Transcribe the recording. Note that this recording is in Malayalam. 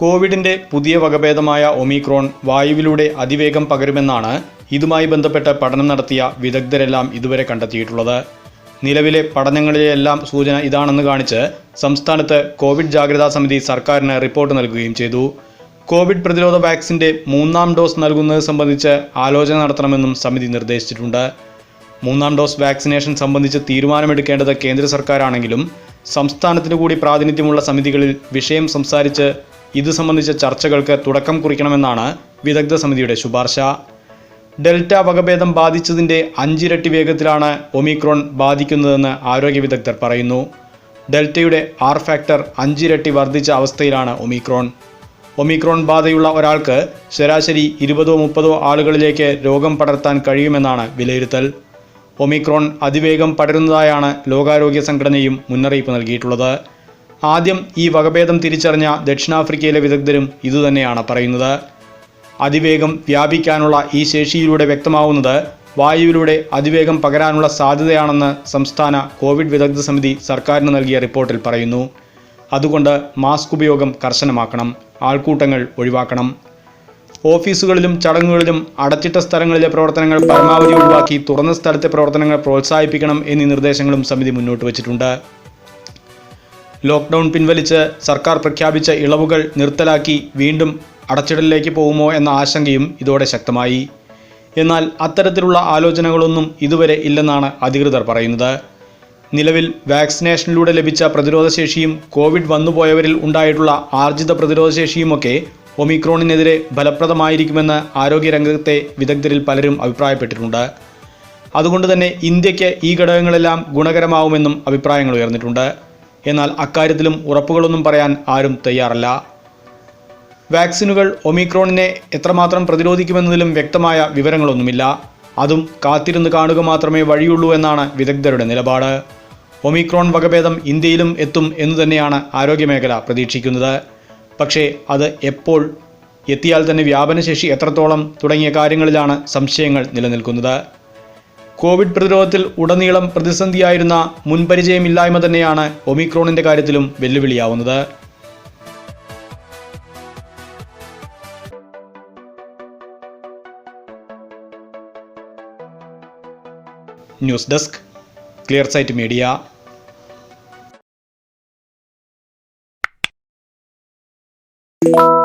കോവിഡിന്റെ പുതിയ വകഭേദമായ ഒമിക്രോൺ വായുവിലൂടെ അതിവേഗം പകരുമെന്നാണ് ഇതുമായി ബന്ധപ്പെട്ട് പഠനം നടത്തിയ വിദഗ്ധരെല്ലാം ഇതുവരെ കണ്ടെത്തിയിട്ടുള്ളത്. നിലവിലെ പഠനങ്ങളിലെല്ലാം സൂചന ഇതാണെന്ന് കാണിച്ച് സംസ്ഥാനത്ത് കോവിഡ് ജാഗ്രതാ സമിതി സർക്കാരിന് റിപ്പോർട്ട് നൽകുകയും ചെയ്തു. കോവിഡ് പ്രതിരോധ വാക്സിന്റെ മൂന്നാം ഡോസ് നൽകുന്നത് സംബന്ധിച്ച് ആലോചന നടത്തണമെന്നും സമിതി നിർദ്ദേശിച്ചിട്ടുണ്ട്. മൂന്നാം ഡോസ് വാക്സിനേഷൻ സംബന്ധിച്ച് തീരുമാനമെടുക്കേണ്ടത് കേന്ദ്ര സർക്കാരാണെങ്കിലും സംസ്ഥാനത്തിനു കൂടി പ്രാതിനിധ്യമുള്ള സമിതികളിൽ വിഷയം സംസാരിച്ച് ഇത് സംബന്ധിച്ച ചർച്ചകൾക്ക് തുടക്കം കുറിക്കണമെന്നാണ് വിദഗ്ധ സമിതിയുടെ ശുപാർശ. ഡെൽറ്റ വകഭേദം ബാധിച്ചതിന്റെ അഞ്ചിരട്ടി വേഗത്തിലാണ് ഒമിക്രോൺ ബാധിക്കുന്നതെന്ന് ആരോഗ്യ വിദഗ്ധർ പറയുന്നു. ഡെൽറ്റയുടെ ആർ ഫാക്ടർ അഞ്ചിരട്ടി വർദ്ധിച്ച അവസ്ഥയിലാണ് ഒമിക്രോൺ. ഒമിക്രോൺ ബാധയുള്ള ഒരാൾക്ക് ശരാശരി ഇരുപതോ മുപ്പതോ ആളുകളിലേക്ക് രോഗം പടർത്താൻ കഴിയുമെന്നാണ് വിലയിരുത്തൽ. ഒമിക്രോൺ അതിവേഗം പടരുന്നതായാണ് ലോകാരോഗ്യ സംഘടനയും മുന്നറിയിപ്പ് നൽകിയിട്ടുള്ളത്. ആദ്യം ഈ വകഭേദം തിരിച്ചറിഞ്ഞ ദക്ഷിണാഫ്രിക്കയിലെ വിദഗ്ധരും ഇതുതന്നെയാണ് പറയുന്നത്. അതിവേഗം വ്യാപിക്കാനുള്ള ഈ ശേഷിയിലൂടെ വ്യക്തമാവുന്നത് വായുവിലൂടെ അതിവേഗം പകരാനുള്ള സാധ്യതയാണെന്ന് സംസ്ഥാന കോവിഡ് വിദഗ്ധ സമിതി സർക്കാരിന് നൽകിയ റിപ്പോർട്ടിൽ പറയുന്നു. അതുകൊണ്ട് മാസ്ക് ഉപയോഗം കർശനമാക്കണം ആൾക്കൂട്ടങ്ങൾ ഒഴിവാക്കണം. ഓഫീസുകളിലും ചടങ്ങുകളിലും അടച്ചിട്ട സ്ഥലങ്ങളിലെ പ്രവർത്തനങ്ങൾ പരമാവധി ഒഴിവാക്കി തുറന്ന സ്ഥലത്തെ പ്രവർത്തനങ്ങൾ പ്രോത്സാഹിപ്പിക്കണം എന്നീ നിർദ്ദേശങ്ങളും സമിതി മുന്നോട്ട് വച്ചിട്ടുണ്ട്. ലോക്ക്ഡൗൺ പിൻവലിച്ച് സർക്കാർ പ്രഖ്യാപിച്ച ഇളവുകൾ നിർത്തലാക്കി വീണ്ടും അടച്ചിടലിലേക്ക് പോകുമോ എന്ന ആശങ്കയും ഇതോടെ ശക്തമായി. എന്നാൽ അത്തരത്തിലുള്ള ആലോചനകളൊന്നും ഇതുവരെ ഇല്ലെന്നാണ് അധികൃതർ പറയുന്നത്. നിലവിൽ വാക്സിനേഷനിലൂടെ ലഭിച്ച പ്രതിരോധശേഷിയും കോവിഡ് വന്നുപോയവരിൽ ഉണ്ടായിട്ടുള്ള ആർജിത പ്രതിരോധശേഷിയുമൊക്കെ ഒമിക്രോണിനെതിരെ ഫലപ്രദമായിരിക്കുമെന്ന് ആരോഗ്യരംഗത്തെ വിദഗ്ധരിൽ പലരും അഭിപ്രായപ്പെട്ടിട്ടുണ്ട്. അതുകൊണ്ട് തന്നെ ഇന്ത്യയ്ക്ക് ഈ ഘടകങ്ങളെല്ലാം ഗുണകരമാവുമെന്നും അഭിപ്രായങ്ങൾ ഉയർന്നിട്ടുണ്ട്. എന്നാൽ അക്കാര്യത്തിലും ഉറപ്പുകളൊന്നും പറയാൻ ആരും തയ്യാറല്ല. വാക്സിനുകൾ ഒമിക്രോണിനെ എത്രമാത്രം പ്രതിരോധിക്കുമെന്നതിലും വ്യക്തമായ വിവരങ്ങളൊന്നുമില്ല. അതും കാത്തിരുന്ന് കാണുക മാത്രമേ വഴിയുള്ളൂ എന്നാണ് വിദഗ്ധരുടെ നിലപാട്. ഒമിക്രോൺ വകഭേദം ഇന്ത്യയിലും എത്തും എന്നു തന്നെയാണ് ആരോഗ്യമേഖല പ്രതീക്ഷിക്കുന്നത്. പക്ഷേ അത് എപ്പോൾ എത്തിയാൽ തന്നെ വ്യാപനശേഷി എത്രത്തോളം തുടങ്ങിയ കാര്യങ്ങളിലാണ് സംശയങ്ങൾ നിലനിൽക്കുന്നത്. കോവിഡ് പ്രതിരോധത്തിൽ ഉടനീളം പ്രതിസന്ധിയായിരുന്ന മുൻപരിചയമില്ലായ്മ തന്നെയാണ് ഒമിക്രോണിന്റെ കാര്യത്തിലും വെല്ലുവിളിയാവുന്നത്. News desk clear sight media. you